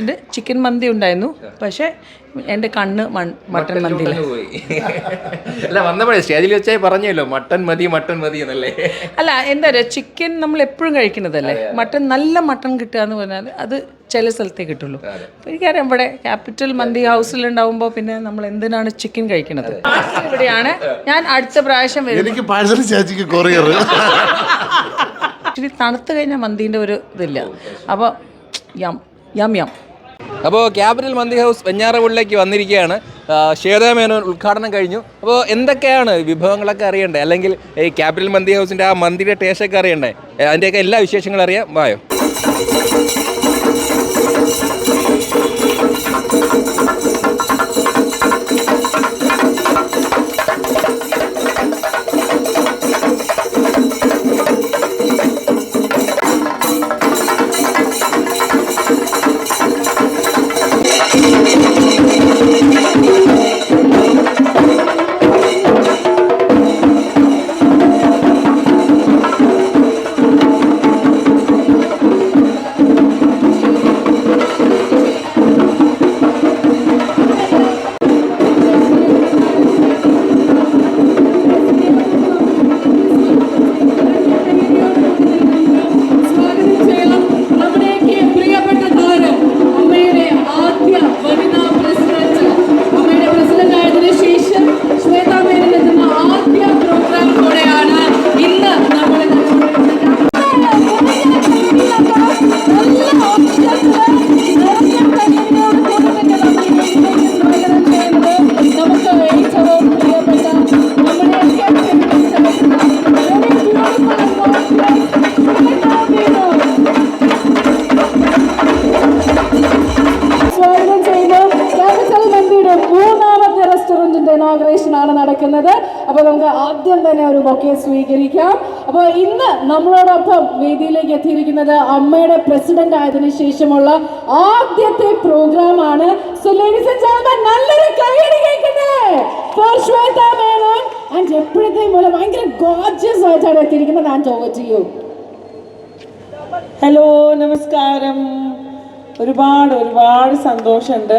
ഉണ്ട് ചിക്കൻ മന്തി ഉണ്ടായിരുന്നു. പക്ഷേ എന്റെ കണ്ണ് മൺ- മട്ടൻ മന്തി അല്ല വന്നപ്പോഴേ സ്റ്റേജിൽ വെച്ചാൽ പറഞ്ഞല്ലോ മട്ടൻ മതി മട്ടൻ മതി എന്നല്ലേ? അല്ല എന്താ പറയുക ചിക്കൻ നമ്മൾ എപ്പോഴും കഴിക്കുന്നതല്ലേ? മട്ടൻ നല്ല മട്ടൻ കിട്ടുക എന്ന് പറഞ്ഞാൽ അത് ചില സ്ഥലത്തേ കിട്ടുള്ളൂ. അപ്പോൾ എനിക്കറിയാം ഇവിടെ ക്യാപിറ്റൽ മന്തി ഹൗസിൽ ഉണ്ടാവുമ്പോ പിന്നെ നമ്മൾ എന്തിനാണ് ചിക്കൻ കഴിക്കുന്നത്? ഇവിടെയാണ് ഞാൻ അടുത്ത പ്രാവശ്യം വരും എനിക്ക് പാഴ്സൽ ചേച്ചിക്ക് കൊറിയർ. തണുത്ത് കഴിഞ്ഞാൽ മന്തിന്റെ ഒരു ഇതില്ല. അപ്പോൾ യം യം യം. അപ്പോൾ ക്യാപിറ്റൽ മന്തി ഹൗസ് വെഞ്ഞാറവുള്ളിലേക്ക് വന്നിരിക്കുകയാണ്. ശ്വേതാമേനോൻ ശ്വേതാ ഉദ്ഘാടനം കഴിഞ്ഞു. അപ്പോൾ എന്തൊക്കെയാണ് വിഭവങ്ങളൊക്കെ അറിയണ്ടേ? അല്ലെങ്കിൽ ഈ ക്യാപിറ്റൽ മന്തി ഹൗസിന്റെ ആ മന്തിയുടെ ടേസ്റ്റൊക്കെ അറിയണ്ടേ? അതിന്റെയൊക്കെ എല്ലാ വിശേഷങ്ങളും അറിയാം. വായോ. അപ്പോൾ നടക്കുന്നത് അപ്പൊ നമുക്ക് ആദ്യം തന്നെ ഒരു ബൊക്കെ സ്വീകരിക്കാം. അപ്പോൾ ഇന്ന് നമ്മളോടൊപ്പം വേദിയിലേക്ക് എത്തിയിരിക്കുന്നത് അമ്മയുടെ പ്രസിഡന്റ് ആയതിനു ശേഷമുള്ള ആദ്യത്തെ പ്രോഗ്രാം ആണ്. നല്ലൊരു കൈയടി കേൾക്കട്ടെ for Menon gorgeous you hello നമസ്കാരം. ഒരുപാട് ഒരുപാട് സന്തോഷമുണ്ട്.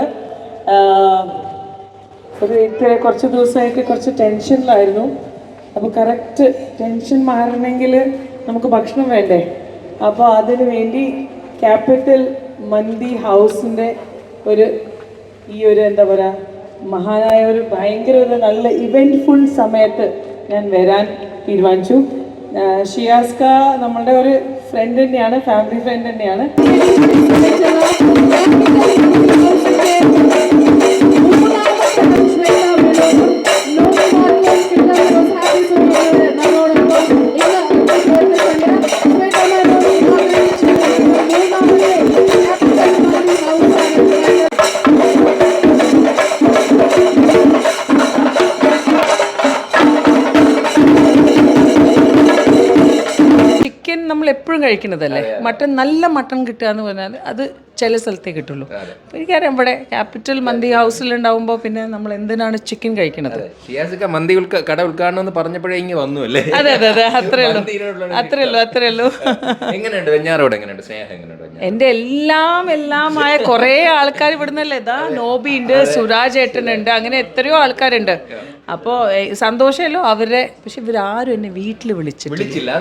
ഒരു ഇത്ര കുറച്ച് ദിവസമായിട്ട് കുറച്ച് ടെൻഷനിലായിരുന്നു അപ്പോൾ കറക്റ്റ് ടെൻഷൻ മാറണമെങ്കിൽ നമുക്ക് ഭക്ഷണം വേണ്ടേ? അപ്പോൾ അതിന് വേണ്ടി ക്യാപിറ്റൽ മന്തി ഹൗസിന്റെ ഒരു ഈ ഒരു എന്താ പറയുക മഹാനായ ഒരു ഭയങ്കര ഒരു നല്ല ഇവന്റ്ഫുൾ സമയത്ത് ഞാൻ വരാൻ തീരുമാനിച്ചു. ഷിയാസ്ക നമ്മളുടെ ഒരു ഫ്രണ്ട് തന്നെയാണ് ഫാമിലി ഫ്രണ്ട് തന്നെയാണ്. എപ്പോഴും കഴിക്കുന്നതല്ലേ? മട്ടൺ നല്ല മട്ടൺ കിട്ടുക എന്ന് പറഞ്ഞാൽ അത് ചില സ്ഥലത്തേ കിട്ടുള്ളൂ. അപ്പോൾ എനിക്കറിയാം ഇവിടെ ക്യാപിറ്റൽ മന്തി ഹൗസിലുണ്ടാവുമ്പോൾ പിന്നെ നമ്മൾ എന്തിനാണ് ചിക്കൻ കഴിക്കുന്നത്? മന്തി കട ഉദ്ഘാടനം എന്ന് പറഞ്ഞപ്പോഴേ ഇങ്ങനെ വന്നു അല്ലേ? അതെ അതെ അതെ. അത്രേ ഉള്ളൂ. അത്രേ ഉള്ളൂ അത്രേ ഉള്ളൂ. എങ്ങനെയുണ്ട്? വെഞ്ഞാറോട് എങ്ങനെയുണ്ട്? സ്നേഹം എങ്ങനെയുണ്ട്? എന്റെ എല്ലാം എല്ലാമായ കുറേ ആൾക്കാർ ഇവിടുന്നല്ലേ? ഇതാ നോബി ഉണ്ട് സുരാജ് ഏട്ടനുണ്ട് അങ്ങനെ എത്രയോ ആൾക്കാരുണ്ട്. അപ്പോൾ സന്തോഷമല്ലോ അവരുടെ പക്ഷെ ഇവരാരും എന്നെ വീട്ടിൽ വിളിച്ചിട്ടില്ല. വിളിച്ചില്ല.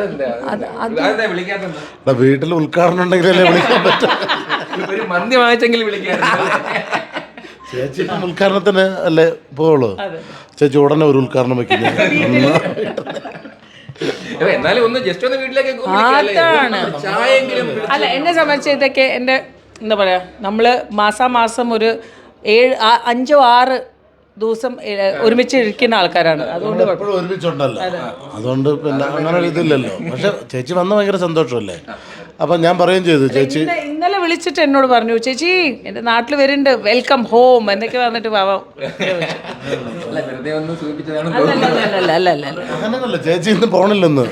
അതെന്താ വീട്ടിൽ ഉദ്ഘാടനം ഉണ്ടെങ്കിലല്ലേ വിളിക്കാൻ പറ്റും. ഒരു മന്തി വാങ്ങിച്ചെങ്കിൽ ചേച്ചി ഉദ്ഘാടനത്തിന് അല്ലേ പോവുള്ളൂ? ചേച്ചി ഉടനെ ഒരു ഉദ്ഘാടനം വെക്കില്ല എന്നാലും ഒന്ന് ജസ്റ്റ് ഒന്ന് വീട്ടിലേക്ക് വിളിക്കാല്ലേ? അതാണ്. ചായെങ്കിലും അല്ല എന്നെ സംബന്ധിച്ച് ഇതൊക്കെ എന്റെ എന്താ പറയാ നമ്മൾ മാസാമാസം ഒരു ഏഴ് ആ- അഞ്ചോ ആറ് ദിവസം ഒരുമിച്ച് ഇരിക്കുന്ന ആൾക്കാരാണ്. അതുകൊണ്ട് എപ്പോഴും ഒരുമിച്ചുണ്ടല്ലോ. അതുകൊണ്ട് പിന്നെ അങ്ങനെ ഒരു ഇതില്ലല്ലോ. പക്ഷെ ചേച്ചി വന്ന ഭയങ്കര സന്തോഷമല്ലേ? അപ്പം ഞാൻ പറയുകയും ചെയ്തു ചേച്ചി ഇന്ന- ഇന്നലെ വിളിച്ചിട്ട് എന്നോട് പറഞ്ഞു ചേച്ചി എന്റെ നാട്ടിൽ വരുന്നുണ്ട് വെൽക്കം ഹോം എന്നൊക്കെ പറഞ്ഞിട്ട് പാവം അല്ല വെറുതെ ഒന്ന് സൂചിപ്പിച്ചതാണ്. അല്ല അല്ല അല്ല അല്ല അല്ല അല്ല. അങ്ങനെയല്ല ചേച്ചി ഇന്ന് പോണില്ലെന്ന്.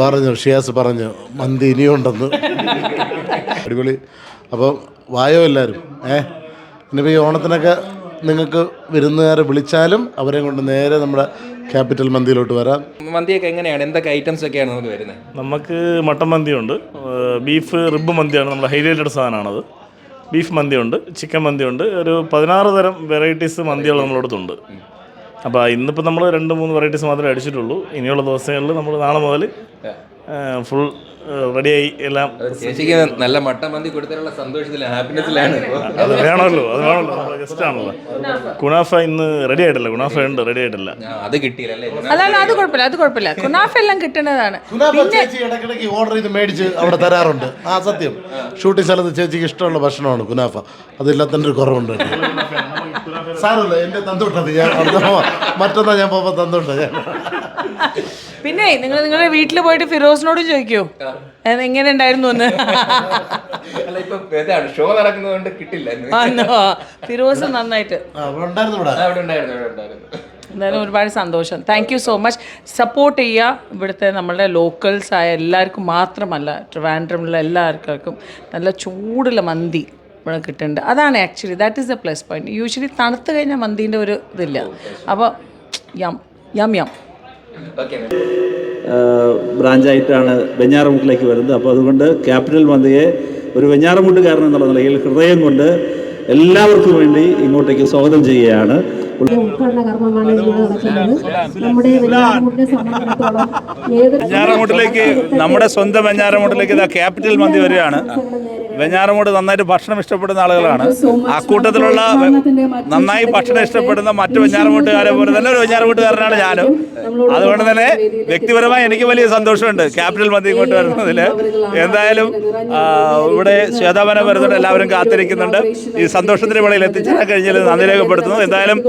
പറഞ്ഞു ഷിയാസ് പറഞ്ഞു മന്തി ഇനിയുണ്ടെന്ന്. അടിപൊളി. അപ്പം വായോ എല്ലാവരും? ഏ? ഇനിയിപ്പോൾ ഈ ഓണത്തിനൊക്കെ നിങ്ങൾക്ക് വിരുന്നുകാരെ വിളിച്ചാലും അവരെ കൊണ്ട് നേരെ നമ്മുടെ ക്യാപിറ്റൽ മന്തിയിലോട്ട് വരാം. മന്തിയൊക്കെ എങ്ങനെയാണ്? എന്തൊക്കെ ഐറ്റംസ് ഒക്കെയാണ് നമുക്ക് വരുന്നത് നമുക്ക് മട്ടൻ മന്തിയുണ്ട്. ബീഫ് റിബ് മന്തിയാണ് നമ്മുടെ ഹൈലൈറ്റഡ് സാധനമാണത്. ബീഫ് മന്തിയുണ്ട് ചിക്കൻ മന്തിയുണ്ട്. ഒരു പതിനാറ് തരം വെറൈറ്റീസ് മന്തികൾ നമ്മളടുത്തുണ്ട് അപ്പോൾ ഇന്നിപ്പോൾ നമ്മൾ രണ്ട് മൂന്ന് വെറൈറ്റീസ് മാത്രമേ അടിച്ചിട്ടുള്ളൂ. ഇനിയുള്ള ദിവസങ്ങളിൽ നമ്മൾ നാളെ മുതൽ ഫുൾ റെഡിയായി എല്ലാം. ചേച്ചിക്ക് നല്ല മട്ട മന്തി കൊടുത്തതിനുള്ള സന്തോഷത്തിലാണ് ഹാപ്പിനെസ്സിലാണ്. അത് വേണമല്ലോ അത് വേണമല്ലോ. ഗസ്റ്റ് ആണല്ലോ. കുണാഫ ഇന്ന് റെഡി ആയിട്ടില്ല. കുണാഫ ഉണ്ട് റെഡി ആയിട്ടില്ല. അത് കിട്ടിയില്ല അല്ല? അല്ല അത് കുഴപ്പമില്ല അത് കുഴപ്പമില്ല. കുനാഫ എല്ലാം കിട്ടുന്നതാണ്. കുനാഫ ചേച്ചി ഇടയ്ക്കിടയ്ക്ക് ഓർഡർ ചെയ്ത് മേടിച്ച് അവിടെ തരാറുണ്ട്. ആ സത്യം. ഷൂട്ടിംഗ് സ്ഥലത്ത് ചേച്ചിക്ക് ഇഷ്ടമുള്ള ഭക്ഷണമാണ് കുനാഫ. അതില്ലാത്തതിന്റെ ഒരു കുറവുണ്ട്. സാരമില്ല എന്റെ തന്നോട്ടത് ഞാൻ മറ്റന്നാ ഞാൻ പോപ്പ തന്നോട്ടെ ഞാൻ പിന്നെ നിങ്ങൾ നിങ്ങളുടെ വീട്ടിൽ പോയിട്ട് ഫിറോസിനോടും ചോദിക്കോ. എങ്ങനെ ഉണ്ടായിരുന്നു എന്ന്. അല്ല ഇപ്പൊ ഇതാണ് ഷോ നടക്കുന്നതുകൊണ്ട് കിട്ടില്ല. ഫിറോസ് നന്നായിട്ട്. എന്തായാലും ഒരുപാട് സന്തോഷം. Thank you so much support ചെയ്യുക ഇവിടുത്തെ നമ്മളുടെ ലോക്കൽസ് ആയ എല്ലാവർക്കും മാത്രമല്ല ട്രിവാൻഡ്രമിലുള്ള എല്ലാവർക്കും നല്ല ചൂടുള്ള മന്തി ഇവിടെ കിട്ടുന്നുണ്ട്. അതാണ് actually that is a plus point usually തണുത്ത് കഴിഞ്ഞാൽ മന്തീന്റെ ഒരു ഇതില്ല. അപ്പോൾ യം യം യം ബ്രാഞ്ചായിട്ടാണ് വെഞ്ഞാറമുട്ടിലേക്ക് വരുന്നത്. അപ്പോൾ അതുകൊണ്ട് ക്യാപിറ്റൽ മന്ത്രിയെ ഒരു വെഞ്ഞാറമുട്ടുകാരൻ എന്നുള്ള നിലയിൽ ഹൃദയം കൊണ്ട് എല്ലാവർക്കും വേണ്ടി ഇങ്ങോട്ടേക്ക് സ്വാഗതം ചെയ്യുകയാണ്. വെഞ്ഞാറമൂട്ടിലേക്ക് നമ്മുടെ സ്വന്തം വെഞ്ഞാറമൂട്ടിലേക്ക് ഇതാ ക്യാപിറ്റൽ മന്ത്രി വരികയാണ്. വെഞ്ഞാറമൂട് നന്നായിട്ട് ഭക്ഷണം ഇഷ്ടപ്പെടുന്ന ആളുകളാണ്. ആ കൂട്ടത്തിലുള്ള നന്നായി ഭക്ഷണം ഇഷ്ടപ്പെടുന്ന മറ്റു വെഞ്ഞാറമൂട്ടുകാരെ പോലെ തന്നെ ഒരു വെഞ്ഞാറമൂട്ടുകാരനാണ് ഞാനും. അതുകൊണ്ട് തന്നെ വ്യക്തിപരമായി എനിക്ക് വലിയ സന്തോഷമുണ്ട് ക്യാപിറ്റൽ മന്ത്രി ഇങ്ങോട്ട് വരുന്നതിൽ എന്തായാലും ഇവിടെ ശ്വേതാപനം വരുന്നുണ്ട്. എല്ലാവരും കാത്തിരിക്കുന്നുണ്ട്. ഈ സന്തോഷത്തിന്റെ വിളയിൽ എത്തിച്ചേരാൻ കഴിഞ്ഞാൽ നന്ദി രേഖപ്പെടുത്തുന്നു. എന്തായാലും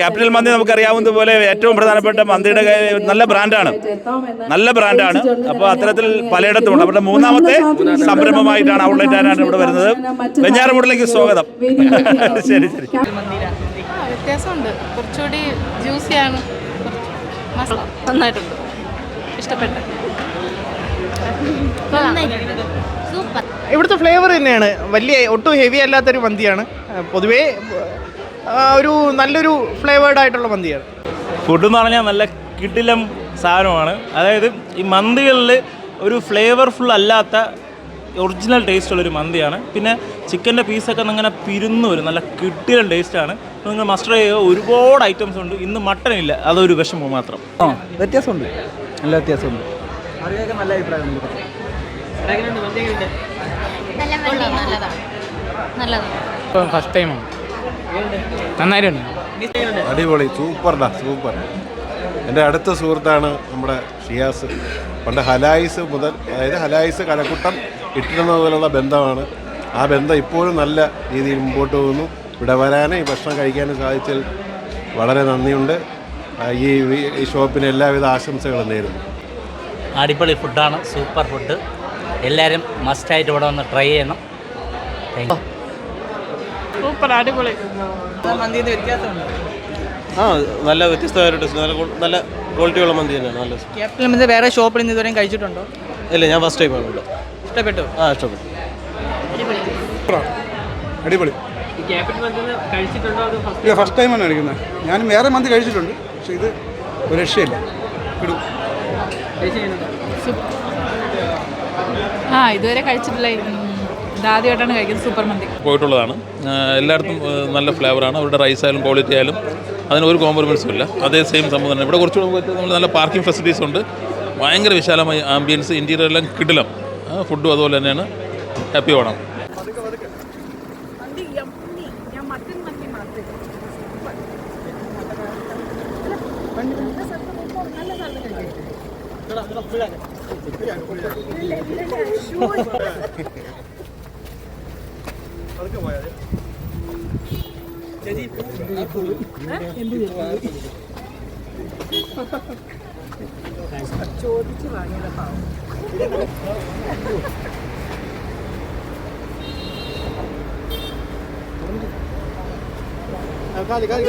ക്യാപിറ്റൽ മന്ത്രി നമുക്കറിയാവുന്ന പോലെ ഏറ്റവും പ്രധാനപ്പെട്ട മന്ത്രിയുടെ നല്ല ബ്രാൻഡാണ്. നല്ല ബ്രാൻഡാണ്. അപ്പോൾ അത്തരത്തിൽ പലയിടത്തുമുണ്ട്. അവരുടെ മൂന്നാമത്തെ സംരംഭമായിട്ടാണ് ഔട്ട്ലെറ്റ് ആയിട്ടാണ് ഇവിടെ വരുന്നത്. വെഞ്ഞാറമൂടിലേക്ക് സ്വാഗതം. ശരി ശരി. വ്യത്യാസമുണ്ട്. കുറച്ചുകൂടി ജ്യൂസിയാണ് മസാല. നന്നായിട്ടുണ്ട്. ഇഷ്ടപ്പെട്ടു. സൂപ്പർ ഇവിടുത്തെ ഫ്ലേവർ തന്നെയാണ്. വലിയ ഒട്ടും ഹെവി അല്ലാത്തൊരു മന്തിയാണ്. പൊതുവേ ഒരു നല്ലൊരു ഫ്ലേവേർഡ് ആയിട്ടുള്ള മന്തിയാണ്. ഫുഡ് എന്ന് പറഞ്ഞാൽ നല്ല കിടിലം സാധനമാണ്. അതായത് ഈ മന്തികളിൽ ഒരു ഫ്ലേവർഫുൾ അല്ലാത്ത ഒറിജിനൽ ടേസ്റ്റ് ഉള്ളൊരു മന്തിയാണ്. പിന്നെ ചിക്കന്റെ പീസൊക്കെ അങ്ങനെ പിരുന്നു വരും. നല്ല കിട്ടിലം ടേസ്റ്റാണ് നിങ്ങൾ മസ്റ്റർ ചെയ്യുക ഒരുപാട് ഐറ്റംസ് ഉണ്ട്. ഇന്ന് മട്ടൻ ഇല്ല. അതൊരു വിഷമം മാത്രം. ആ വ്യത്യാസമുണ്ട്. നല്ല വ്യത്യാസമുണ്ട്. നല്ലതാണ് നല്ലതാണ് ഫസ്റ്റ് ടൈമാണ് നന്നായിട്ടുണ്ട്. അടിപൊളി. സൂപ്പർഡാ സൂപ്പർ. എന്റെ അടുത്ത സുഹൃത്താണ് നമ്മുടെ ഷിയാസ്. പണ്ട് ഹലായിസ് മുതൽ അതായത് ഹലായിസ് കലക്കുട്ടം ഇട്ടിരുന്നത് പോലുള്ള ബന്ധമാണ്. ആ ബന്ധം ഇപ്പോഴും നല്ല രീതിയിൽ മുമ്പോട്ട് പോകുന്നു. ഇവിടെ വരാനും ഈ ഭക്ഷണം കഴിക്കാനും സാധിച്ചതിൽ വളരെ നന്ദിയുണ്ട്. ഈ ഈ ഷോപ്പിന് എല്ലാവിധ ആശംസകളും നേരുന്നു. അടിപൊളി ഫുഡാണ് സൂപ്പർ ഫുഡ്. എല്ലാവരും മസ്റ്റായിട്ട് ഇവിടെ വന്ന് ട്രൈ ചെയ്യണം. സൂപ്പർ അടിപൊളി. ആ നല്ല വ്യത്യസ്തമായിട്ട് നല്ല നല്ല ക്വാളിറ്റിയുള്ള മന്തി തന്നെയാണ്. നല്ല വേറെ ഷോപ്പിൽ നിന്ന് ഇതുവരെയും കഴിച്ചിട്ടുണ്ടോ? ഇല്ല ഞാൻ ഫസ്റ്റ് ടൈമാണ് ഇവിടെ. ഇഷ്ടപ്പെട്ടു? ആ ഇഷ്ടപ്പെട്ടു. അടിപൊളി. ഇല്ല ഫസ്റ്റ് ടൈമാണ് കഴിക്കുന്നത്. ഞാൻ വേറെ മന്തി കഴിച്ചിട്ടുണ്ട് പക്ഷെ ഇത് ഒരു രക്ഷയില്ല. ഇടും ആ ഇതുവരെ കഴിച്ചിട്ടില്ല. കഴിക്കുന്നത് സൂപ്പർ മന്തി. പോയിട്ടുള്ളതാണ്. എല്ലായിടത്തും നല്ല ഫ്ലേവറാണ്. അവരുടെ റൈസ് ആയാലും ക്വാളിറ്റി ആയാലും അതിന് ഒരു കോംപ്രമൈസും ഇല്ല. അതേ സെയിം സംഭവം തന്നെ. ഇവിടെ കുറച്ചുകൂടെ നമ്മൾ നല്ല പാർക്കിംഗ് ഫെസിലിറ്റീസ് ഉണ്ട്. ഭയങ്കര വിശാലമായി ആംബിയൻസ് ഇന്റീരിയർ എല്ലാം കിടിലം. ഫുഡും അതുപോലെ തന്നെയാണ്. ഹാപ്പി ഓണം അതൊക്കെ പോയാ ചേച്ചി ചോദിച്ചു വാങ്ങിയത് പാവം. കാലി കാലി.